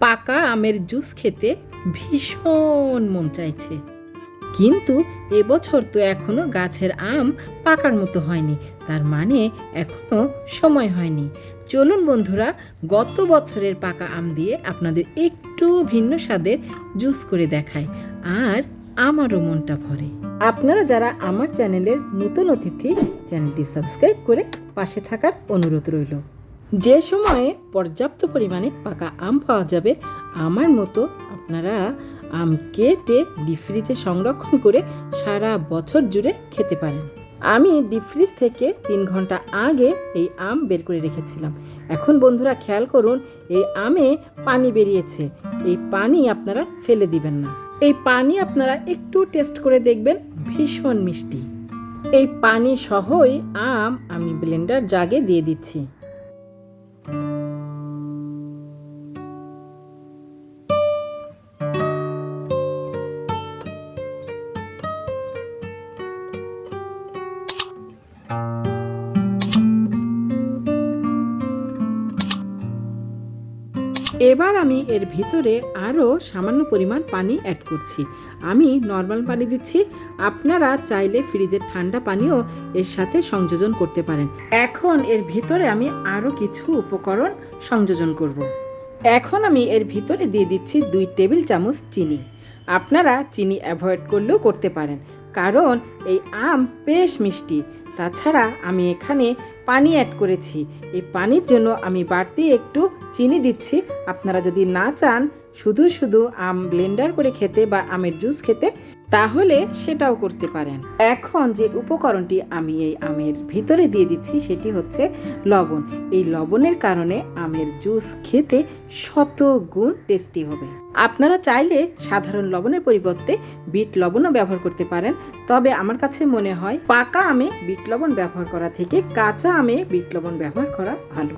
পাকা আমের জুস খেতে ভীষণ মন চাইছে। কিন্তু এবছর তো এখনও গাছের আম পাকার মতো হয়নি। তার মানে এখনও সময় হয়নি। চলুন বন্ধুরা, গত বছরের পাকা আম দিয়ে আপনাদের একটু ভিন্ন স্বাদের জুস করে দেখাই। আর আমারও মনটা ভরে। আপনারা যারা আমার চ্যানেলের নতুন অতিথি, চ্যানেলটি সাবস্ক্রাইব করে পাশে থাকার অনুরোধ রইল। যে সময়ে পর্যাপ্ত পরিমাণে পাকা আম পাওয়া যাবে, আমার মতো আপনারা আম কেটে ডিপ ফ্রিজে সংরক্ষণ করে সারা বছর জুড়ে খেতে পারেন। আমি ডিপ ফ্রিজ থেকে তিন ঘণ্টা আগে এই আম বের করে রেখেছিলাম। এখন বন্ধুরা খেয়াল করুন, এই আমে পানি বেরিয়েছে। এই পানি আপনারা ফেলে দিবেন না। এই পানি আপনারা একটু টেস্ট করে দেখবেন, ভীষণ মিষ্টি। এই পানি সহই আম আমি ব্লেন্ডার জাগে দিয়ে দিচ্ছি। এবার আমি এর ভিতরে আরও সামান্য পরিমাণ পানি অ্যাড করছি। আমি নর্মাল পানি দিচ্ছি। আপনারা চাইলে ফ্রিজের ঠান্ডা পানিও এর সাথে সংযোজন করতে পারেন। এখন এর ভিতরে আমি আরও কিছু উপকরণ সংযোজন করব। এখন আমি এর ভিতরে দিয়ে দিচ্ছি দুই টেবিল চামচ চিনি। আপনারা চিনি অ্যাভয়েড করলেও করতে পারেন। কারণ এই আম বেশ মিষ্টি। তাছাড়া আমি এখানে পানি অ্যাড করেছি। এই পানির জন্য আমি বাড়তি একটু চিনি দিচ্ছি। আপনারা যদি না চান, শুধু শুধু আম ব্লেন্ডার করে খেতে বা আমের জুস খেতে তাহলে সেটাও করতে পারেন। এখন যে উপকরণটি আমি এই আমের ভিতরে দিয়ে দিচ্ছি, সেটি হচ্ছে লবণ। এই লবণের কারণে আমের জুস খেতে শত গুণ টেস্টি হবে। আপনারা চাইলে সাধারণ লবণের পরিবর্তে বিট লবণও ব্যবহার করতে পারেন। তবে আমার কাছে মনে হয় পাকা আমে বিট লবণ ব্যবহার করা থেকে কাঁচা আমে বিট লবণ ব্যবহার করা ভালো।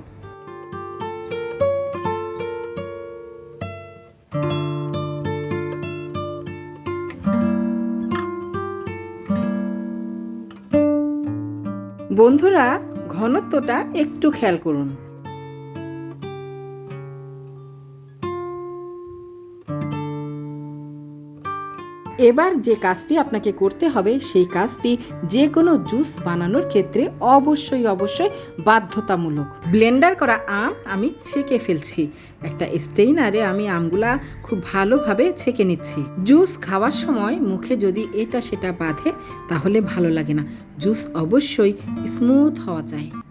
বন্ধুরা ঘনত্বটা একটু খেয়াল করুন। এবার যে কাজটি আপনাকে করতে হবে, সেই কাজটি যে কোনো জুস বানানোর ক্ষেত্রে অবশ্যই অবশ্যই বাধ্যতামূলক। ব্লেন্ডার করা আম আমি ছেঁকে ফেলছি। একটা স্টেইনারে আমি আমগুলা খুব ভালোভাবে ছেঁকে নিচ্ছি। জুস খাওয়ার সময় মুখে যদি এটা সেটা বাঁধে, তাহলে ভালো লাগে না। জুস অবশ্যই স্মুথ হওয়া চাই।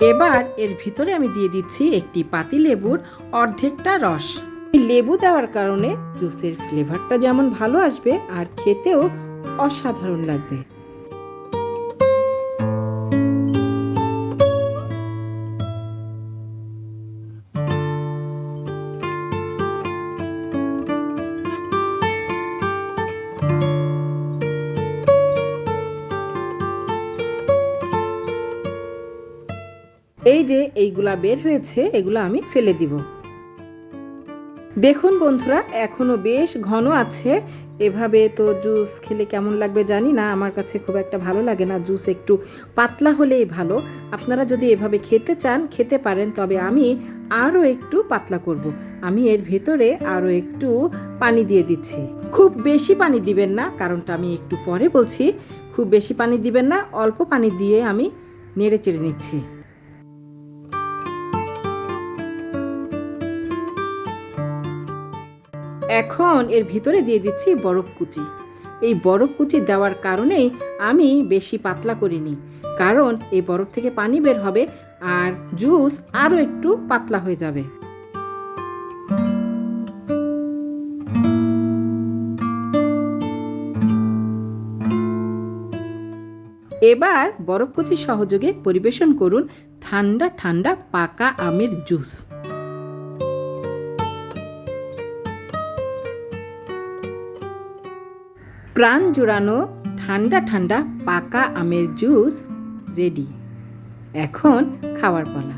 এবার এর ভিতরে আমি দিয়ে দিচ্ছি একটি পাতি লেবুর অর্ধেকটা রস। লেবু দেওয়ার কারণে জুসের ফ্লেভারটা যেমন ভালো আসবে, আর খেতেও অসাধারণ লাগবে। এই যে এইগুলা বের হয়েছে, এগুলো আমি ফেলে দিব। দেখুন বন্ধুরা, এখনও বেশ ঘন আছে। এভাবে তো জুস খেলে কেমন লাগবে জানি না, আমার কাছে খুব একটা ভালো লাগে না। জুস একটু পাতলা হলেই ভালো। আপনারা যদি এভাবে খেতে চান, খেতে পারেন, তবে আমি আরও একটু পাতলা করব। আমি এর ভেতরে আরও একটু পানি দিয়ে দিচ্ছি। খুব বেশি পানি দিবেন না, কারণটা আমি একটু পরে বলছি। খুব বেশি পানি দিবেন না, অল্প পানি দিয়ে আমি নেড়ে চেড়ে নিচ্ছি। এখন এর ভিতরে দিয়ে দিচ্ছি বরফ কুচি। এই বরফ কুচি দেওয়ার কারণেই আমি বেশি পাতলা করিনি, কারণ এই বরফ থেকে পানি বের হবে আর জুস আরও একটু পাতলা হয়ে যাবে। এবার বরফ কুচি সহযোগে পরিবেশন করুন ঠান্ডা ঠান্ডা পাকা আমের জুস। প্রাণ জোড়ানো ঠান্ডা ঠান্ডা পাকা আমের জুস রেডি। এখন খাওয়ার পালা।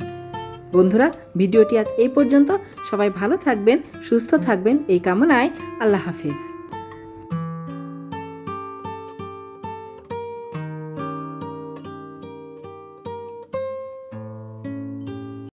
বন্ধুরা, ভিডিওটি আজ এই পর্যন্ত। সবাই ভালো থাকবেন, সুস্থ থাকবেন। এই কামনায় আল্লাহ হাফেজ।